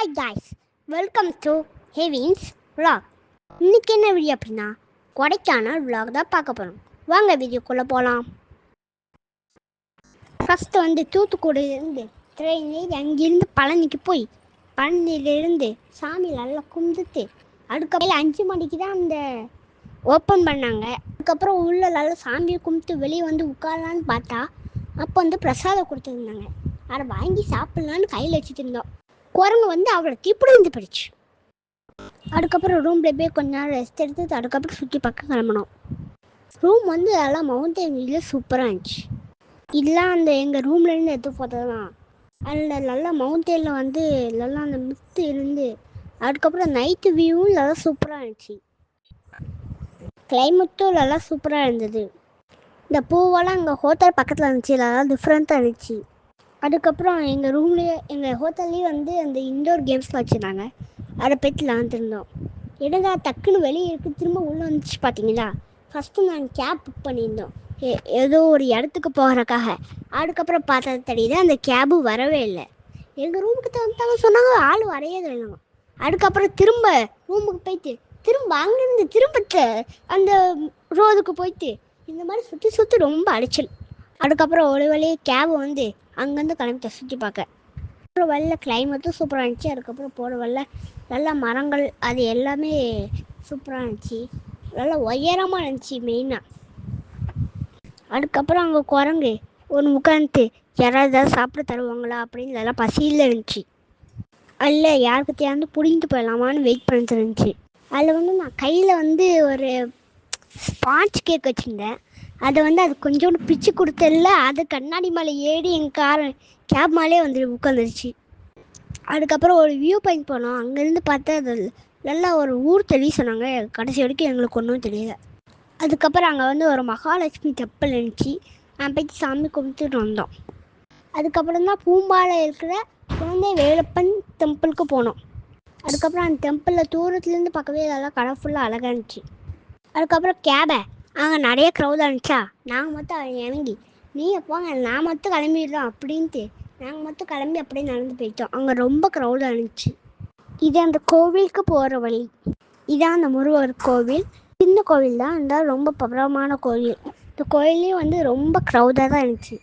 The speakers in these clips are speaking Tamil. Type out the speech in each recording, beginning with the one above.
Hi guys welcome to Heaven's vlog. இன்னைக்கு என்ன வீடியோ அப்படின்னா கொடைக்கானல் vlog தான் பார்க்க போகிறோம் வாங்க வீடியோக்குள்ளே போகலாம் ஃபஸ்ட்டு வந்து தூத்துக்குடியிலேருந்து ட்ரெயினில் அங்கேருந்து பழனிக்கு போய் பழனியிலேருந்து சாமி நல்லா கும்பிட்டு அதுக்கப்புறம் அஞ்சு மணிக்கு தான் அந்த ஓப்பன் பண்ணாங்க. அதுக்கப்புறம் உள்ள நல்லா சாமியை கும்பிட்டு வெளியே வந்து உட்காரலான்னு பார்த்தா அப்போ வந்து பிரசாதம் கொடுத்துருந்தாங்க. அதை வாங்கி சாப்பிட்லான்னு கையில் வச்சுட்டு இருந்தோம். குரங்கு வந்து அவளை தீப்பிடிந்து போயிடுச்சு. அதுக்கப்புறம் ரூமில் போய் கொஞ்ச நேரம் ரெஸ்ட் எடுத்து அதுக்கப்புறம் சுற்றி பார்க்க கிளம்பினோம். ரூம் வந்து நல்லா மவுண்டன் வியூவில் சூப்பராக இருந்துச்சு. இதெல்லாம் அந்த எங்கள் ரூம்லேருந்து எடுத்து போட்டது தான் அதில் நல்லா மவுண்டனில் வந்து நல்லா அந்த மிஸ்ட் இருந்து அதுக்கப்புறம் நைட்டு வியூவும் நல்லா சூப்பராக இருந்துச்சு. கிளைமேட்டும் நல்லா சூப்பராக இருந்தது. இந்த பூவெல்லாம் எங்கள் ஹோட்டல் பக்கத்தில் இருந்துச்சு. நல்லா டிஃப்ரெண்ட்டாக இருந்துச்சு. அதுக்கப்புறம் எங்கள் ரூம்லேயே எங்கள் ஹோட்டல்லேயே வந்து அந்த இன்டோர் கேம்ஸ் வச்சுருந்தாங்க. அதை பற்றி விளாண்டுருந்தோம் என்னடா டக்குன்னு வெளியே இருக்கு திரும்ப உள்ளே வந்துச்சு பார்த்தீங்களா ஃபஸ்ட்டு நாங்கள் கேப் புக் பண்ணியிருந்தோம். ஏ- ஏதோ ஒரு இடத்துக்கு போகிறக்காக அதுக்கப்புறம் பார்த்தது தெரியுது அந்த கேபு வரவே இல்லை. எங்கள் ரூமுக்கு தந்தாங்க சொன்னாங்க ஆள் வரையே இல்லைங்க அதுக்கப்புறம் திரும்ப ரூமுக்கு போயிட்டு திரும்ப அங்கேருந்து திரும்ப அந்த ரோடுக்கு போயிட்டு இந்த மாதிரி சுற்றி சுற்றி ரொம்ப அடிச்சல் அதுக்கப்புறம் ஒரு வழியே கேப் வந்து அங்கேருந்து கிளம்பிட்டேன் சுற்றி பார்க்க. அப்புறம் வெளில கிளைமேட்டும் சூப்பராக இருந்துச்சு. அதுக்கப்புறம் போகிற வழில நல்லா மரங்கள் அது எல்லாமே சூப்பராக இருந்துச்சு. நல்லா உயரமாக இருந்துச்சு மெயினாக அதுக்கப்புறம் அங்கே குரங்கு ஒன்று உட்காந்து யாராவது ஏதாவது சாப்பிட தருவாங்களா அப்படின்னு நல்லா பசியில் இருந்துச்சு. அதில் யாருக்கு தேர்ந்து பிடிங்கிட்டு போயிடலாமான்னு வெயிட் பண்ணிட்டு இருந்துச்சு. அதில் வந்து நான் கையில் வந்து ஒரு ஸ்பாஞ்ச் கேக் வச்சுருந்தேன். அதை வந்து அது கொஞ்சோண்டு பிச்சு கொடுத்ததில்ல அது கண்ணாடி மேலே ஏறி எங்கள் கார் கேப் மேலே வந்து உட்காந்துருச்சு. அதுக்கப்புறம் ஒரு வியூ பாயிண்ட் போனோம். அங்கேருந்து பார்த்தா அது நல்லா ஒரு ஊர் தெரிய சொன்னாங்க. கடைசி வரைக்கும் எங்களுக்கு ஒன்றும் தெரியல. அதுக்கப்புறம் அங்கே வந்து ஒரு மகாலட்சுமி தெப்பல் இருந்துச்சு. நான் போயிட்டு சாமி கும்பிட்டுட்டு வந்தோம். அதுக்கப்புறம் தான் பூம்பால இருக்கிற குழந்தை வேலப்பன் டெம்பிளுக்கு போனோம். அதுக்கப்புறம் அந்த டெம்பிளில் தூரத்துலேருந்து பார்க்கவே நல்லா கலர்ஃபுல்லாக அழகாக இருந்துச்சு. அதுக்கப்புறம் கேபை அங்கே நிறைய க்ரௌடாக இருந்துச்சா? நாங்கள் மட்டும் இறங்கி நீங்கள் போங்க நான் மட்டும் கிளம்பிடுறோம் அப்படின்ட்டு நாங்கள் மட்டும் கிளம்பி அப்படியே நடந்து போயிட்டோம். அங்கே ரொம்ப க்ரௌடாக இருந்துச்சு. இது அந்த கோவிலுக்கு போகிற வழி. இதான் அந்த முருகர் கோவில். சின்ன கோவில் தான் இருந்தால் ரொம்ப பிரபலமான கோவில். இந்த கோயிலையும் வந்து ரொம்ப க்ரௌடாக தான் இருந்துச்சு.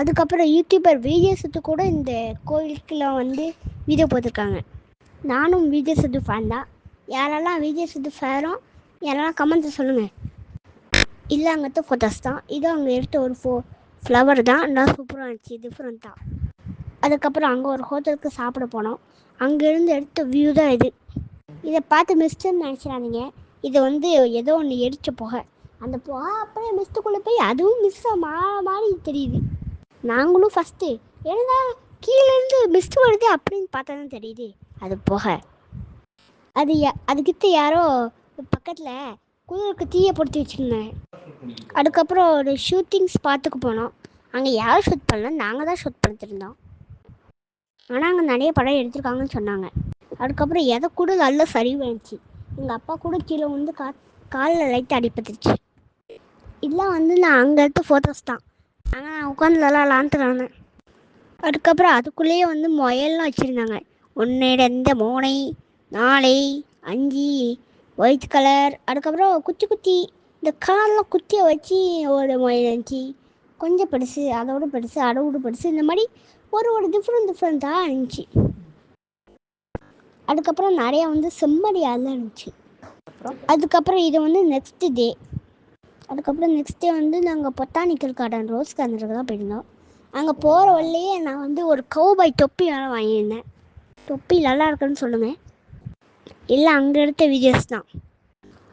அதுக்கப்புறம் யூடியூபர் விஜய் சுத்து கூட இந்த கோவிலுக்குலாம் வந்து வீடியோ போட்டிருக்காங்க. நானும் விஜய் சுத்து ஃபேன் தான். யாரெல்லாம் விஜய் சுத்து ஃபேனோ யாரெல்லாம் கமெண்ட்ஸ் சொல்லுங்கள் இல்லை அங்கே ஃபோட்டோஸ் தான். இது அங்கே எடுத்த ஒரு ஃபோ ஃப்ளவர் தான். நல்லா சூப்பராக இருந்துச்சு. டிஃப்ரெண்ட்டாக அதுக்கப்புறம் அங்கே ஒரு ஹோட்டலுக்கு சாப்பிட போனோம். அங்கேருந்து எடுத்த வியூ தான் இது. இதை பார்த்து மிஸ்டர்னு நினச்சிடாதீங்க. இது வந்து ஏதோ ஒன்று எரிச்ச புகை. அந்த புகை அப்படியே மிஸ்ட்டுக்குள்ளே போய் அதுவும் மிஸ்ஸாக மா மாறி தெரியுது. நாங்களும் ஃபஸ்ட்டு என்னடா கீழேருந்து மிஸ்ட் வருது அப்படின்னு பார்த்தா தான் தெரியுது. அது புகை. அது யா- அதுக்கிட்ட யாரோ பக்கத்தில் குளிருக்கு தீயை பொருத்தி வச்சுருந்தாங்க அதுக்கப்புறம் ஒரு ஷூட்டிங் ஸ்பாட்டுக்கு போனோம். அங்கே யாரும் ஷூட் பண்ணல? நாங்கள் தான் ஷூட் பண்ணிட்டுருந்தோம் ஆனால் அங்கே நிறைய படம் எடுத்திருக்காங்கன்னு சொன்னாங்க. அதுக்கப்புறம் எதை கூட நல்ல சரிவாயிடுச்சு எங்கள் அப்பா கூட கீழே வந்து கா காலில் லைட்டாக அடிபட்டுருச்சு. இதெல்லாம் வந்து நான் அங்கே எடுத்த ஃபோட்டோஸ் தான். ஆனால் நான் உட்காந்து நல்லா விளாண்டுறானே அதுக்கப்புறம் அதுக்குள்ளேயே வந்து முயல்லாம் வச்சுருந்தாங்க. ஒன்று ரெண்டு மூணை நாளை அஞ்சு ஒயிட் கலர் அதுக்கப்புறம் குத்தி குத்தி இந்த கார்லாம் குத்தியை வச்சு ஒரு முயல் இருந்துச்சு கொஞ்சம் பெருசு அதோட பெருசு அதோட பெருசு இந்த மாதிரி ஒரு ஒரு டிஃப்ரெண்ட் டிஃப்ரெண்ட்டாக இருந்துச்சு. அதுக்கப்புறம் நிறையா வந்து செம்மறியாலாம் இருந்துச்சு. அதுக்கப்புறம் இது வந்து நெக்ஸ்ட் டே அதுக்கப்புறம் நெக்ஸ்ட் டே வந்து நாங்கள் பொட்டானிக்கல் கார்டன் ரோஸ் கார்டனுக்கு தான் போயிருந்தோம். அங்கே போகிற வழியே நான் வந்து ஒரு கௌபாய் தொப்பி வேலை வாங்கியிருந்தேன். தொப்பி நல்லா இருக்குன்னு சொல்லுங்கள் இல்லை அங்கே எடுத்த வீடியோஸ் தான்.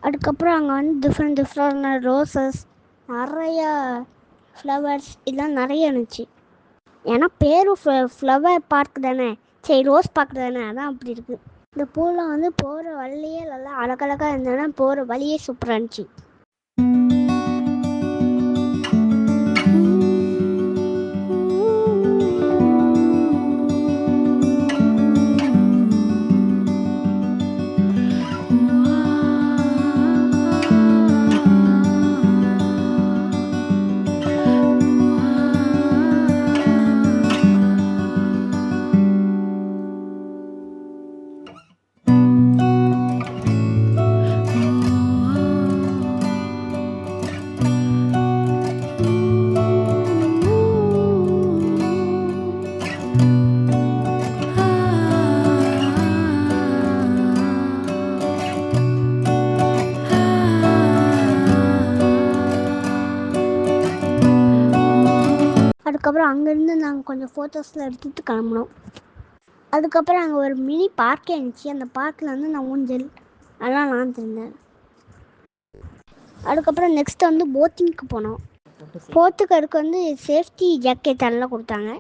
அதுக்கப்புறம் அங்கே வந்து டிஃப்ரெண்ட் டிஃப்ரெண்டான ரோசஸ் நிறையா ஃப்ளவர்ஸ் இதெல்லாம் நிறைய இருந்துச்சு. ஏன்னா பேரும் ஃப்ளவர் பார்க் தானே? சரி ரோஸ் பார்க் தானே? அதான் அப்படி இருக்குது இந்த பூலாம் வந்து போகிற வழியே நல்லா அழகழகாக இருந்ததுன்னா போகிற வழியே சூப்பராக இருந்துச்சு. அதுக்கப்புறம் அங்கேருந்து நாங்கள் கொஞ்சம் ஃபோட்டோஸ்லாம் எடுத்துகிட்டு கிளம்புனோம். அதுக்கப்புறம் அங்கே ஒரு மினி பார்க்கே இருந்துச்சு. அந்த பார்க்கில் வந்து நான் ஊஞ்சல் அதெல்லாம் விளாண்டுருந்தேன் அதுக்கப்புறம் நெக்ஸ்ட் வந்து போட்டிங்க்கு போனோம். போத்துக்கருக்கு வந்து சேஃப்டி ஜாக்கெட் எல்லாம் கொடுத்தாங்க.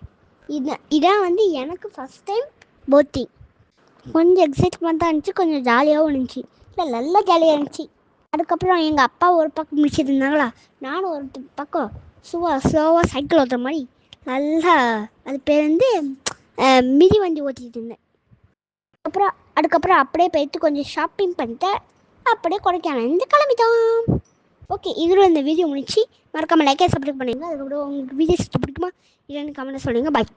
இதான் இதான் வந்து எனக்கு ஃபஸ்ட் டைம் போட்டிங் கொஞ்சம் எக்ஸைட்மெண்ட்டாக இருந்துச்சு. கொஞ்சம் ஜாலியாகவும் இருந்துச்சு. இல்லை நல்லா ஜாலியாக இருந்துச்சு. அதுக்கப்புறம் எங்கள் அப்பா ஒரு பக்கம் முடிச்சிருந்தாங்களா நானும் ஒரு பக்கம் சுவா ஸ்லோவாக சைக்கிள் ஓட்டுற மாதிரி நல்லா அது பேர் வந்து மிதி வண்டி ஓட்டிகிட்டு இருந்தேன். அப்புறம் அதுக்கப்புறம் அப்படியே போயிட்டு கொஞ்சம் ஷாப்பிங் பண்ணிட்டு அப்படியே கொடைக்கானல் இருந்து கிளம்பிட்டோம். ஓகே இதோட இந்த வீடியோ முடிச்சு மறக்காமல் லைக்கே சப்ஸ்கிரைப் பண்ணுங்க. கூட உங்களுக்கு வீடியோஸ் பிடிக்குமா? இல்லைன்னு கமெண்ட் சொல்லுங்கள் பாய்